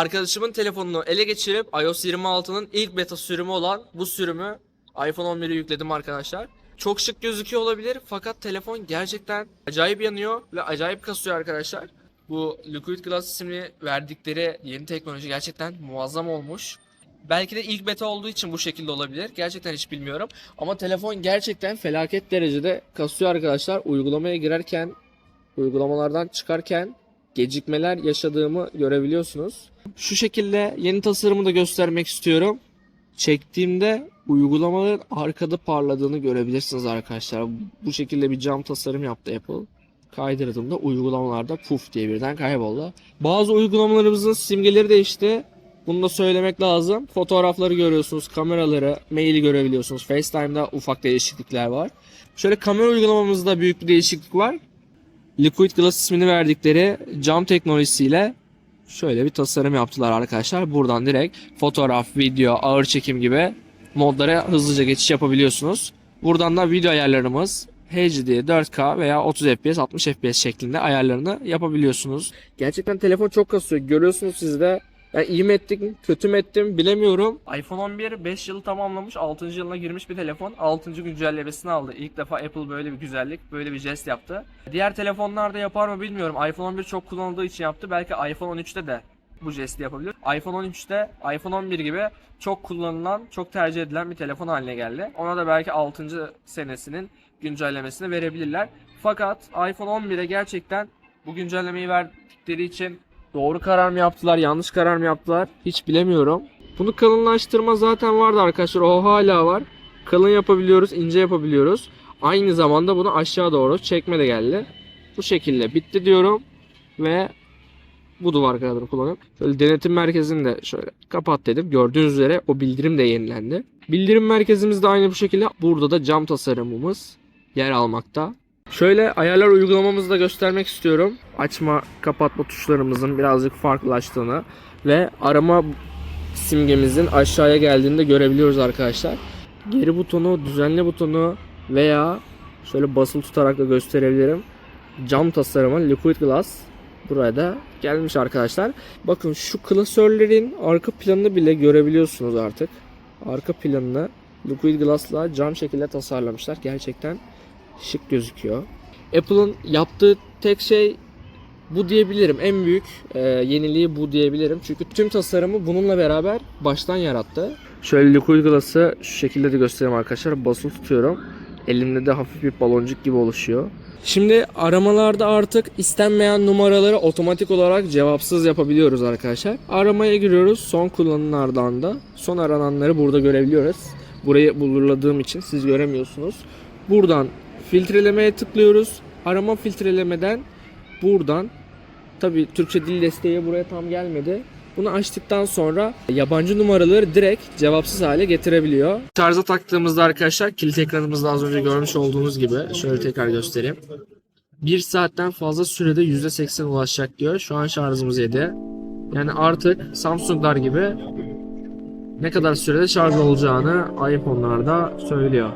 arkadaşımın telefonunu ele geçirip iOS 26'nın ilk beta sürümü olan bu sürümü iPhone 11'e yükledim arkadaşlar. Çok şık gözüküyor olabilir fakat telefon gerçekten acayip yanıyor ve acayip kasıyor arkadaşlar. Bu Liquid Glass isimli verdikleri yeni teknoloji gerçekten muazzam olmuş. Belki de ilk beta olduğu için bu şekilde olabilir. Gerçekten hiç bilmiyorum. Ama telefon gerçekten felaket derecede kasıyor arkadaşlar. Uygulamaya girerken, uygulamalardan çıkarken gecikmeler yaşadığımı görebiliyorsunuz. Şu şekilde yeni tasarımı da göstermek istiyorum. Çektiğimde uygulamaların arkada parladığını görebilirsiniz arkadaşlar. Bu şekilde bir cam tasarım yaptı Apple. Kaydırdığımda uygulamalarda puf diye birden kayboldu. Bazı uygulamalarımızın simgeleri değişti. Bunu da söylemek lazım. Fotoğrafları görüyorsunuz, kameraları, maili görebiliyorsunuz. FaceTime'da ufak değişiklikler var. Şöyle kamera uygulamamızda büyük bir değişiklik var. Liquid Glass ismini verdikleri cam teknolojisiyle şöyle bir tasarım yaptılar arkadaşlar. Buradan direkt fotoğraf, video, ağır çekim gibi modlara hızlıca geçiş yapabiliyorsunuz. Buradan da video ayarlarımız HD, 4K veya 30 FPS, 60 FPS şeklinde ayarlarını yapabiliyorsunuz. Gerçekten telefon çok kasıyor. Görüyorsunuz siz de. Yani iyi mi ettim, kötü mü ettim bilemiyorum. iPhone 11 5 yılı tamamlamış, 6. yılına girmiş bir telefon. 6. güncellemesini aldı. İlk defa Apple böyle bir güzellik, böyle bir jest yaptı. Diğer telefonlarda yapar mı bilmiyorum. iPhone 11 çok kullanıldığı için yaptı. Belki iPhone 13'te de bu jesti yapabilir. iPhone 13'te iPhone 11 gibi çok kullanılan, çok tercih edilen bir telefon haline geldi. Ona da belki 6. senesinin güncellemesini verebilirler. Fakat iPhone 11'e gerçekten bu güncellemeyi verdikleri için doğru karar mı yaptılar, yanlış karar mı yaptılar hiç bilemiyorum. Bunu kalınlaştırma zaten vardı arkadaşlar. O hala var. Kalın yapabiliyoruz, ince yapabiliyoruz. Aynı zamanda bunu aşağı doğru çekme de geldi. Bu şekilde bitti diyorum ve bu duvar kadar kullanıp şöyle denetim merkezini de şöyle kapat dedim. Gördüğünüz üzere o bildirim de yenilendi. Bildirim merkezimiz de aynı bu şekilde. Burada da cam tasarımımız yer almakta. Şöyle ayarlar uygulamamızı da göstermek istiyorum. Açma kapatma tuşlarımızın birazcık farklılaştığını ve arama simgemizin aşağıya geldiğini de görebiliyoruz arkadaşlar. Geri butonu, düzenle butonu veya şöyle basılı tutarak da gösterebilirim. Cam tasarımı Liquid Glass buraya da gelmiş arkadaşlar. Bakın şu klasörlerin arka planını bile görebiliyorsunuz artık. Arka planını Liquid Glass'la cam şekilde tasarlamışlar. Gerçekten şık gözüküyor. Apple'ın yaptığı tek şey bu diyebilirim. En büyük e, yeniliği bu diyebilirim. Çünkü tüm tasarımı bununla beraber baştan yarattı. Şöyle Liquid Glass'ı şu şekilde de göstereyim arkadaşlar. Basılı tutuyorum. Elimde de hafif bir baloncuk gibi oluşuyor. Şimdi aramalarda artık istenmeyen numaraları otomatik olarak cevapsız yapabiliyoruz arkadaşlar. Aramaya giriyoruz. Son kullanılanlardan da son arananları burada görebiliyoruz. Burayı bulurladığım için siz göremiyorsunuz. Buradan filtrelemeye tıklıyoruz. Arama filtrelemeden buradan tabi Türkçe dil desteği buraya tam gelmedi. Bunu açtıktan sonra yabancı numaraları direkt cevapsız hale getirebiliyor. Şarja taktığımızda arkadaşlar kilit ekranımızda az önce görmüş olduğunuz gibi şöyle tekrar göstereyim. 1 saatten fazla sürede %80 ulaşacak diyor. Şu an şarjımız 7. Yani artık Samsung'lar gibi ne kadar sürede şarj olacağını iPhone'larda söylüyor.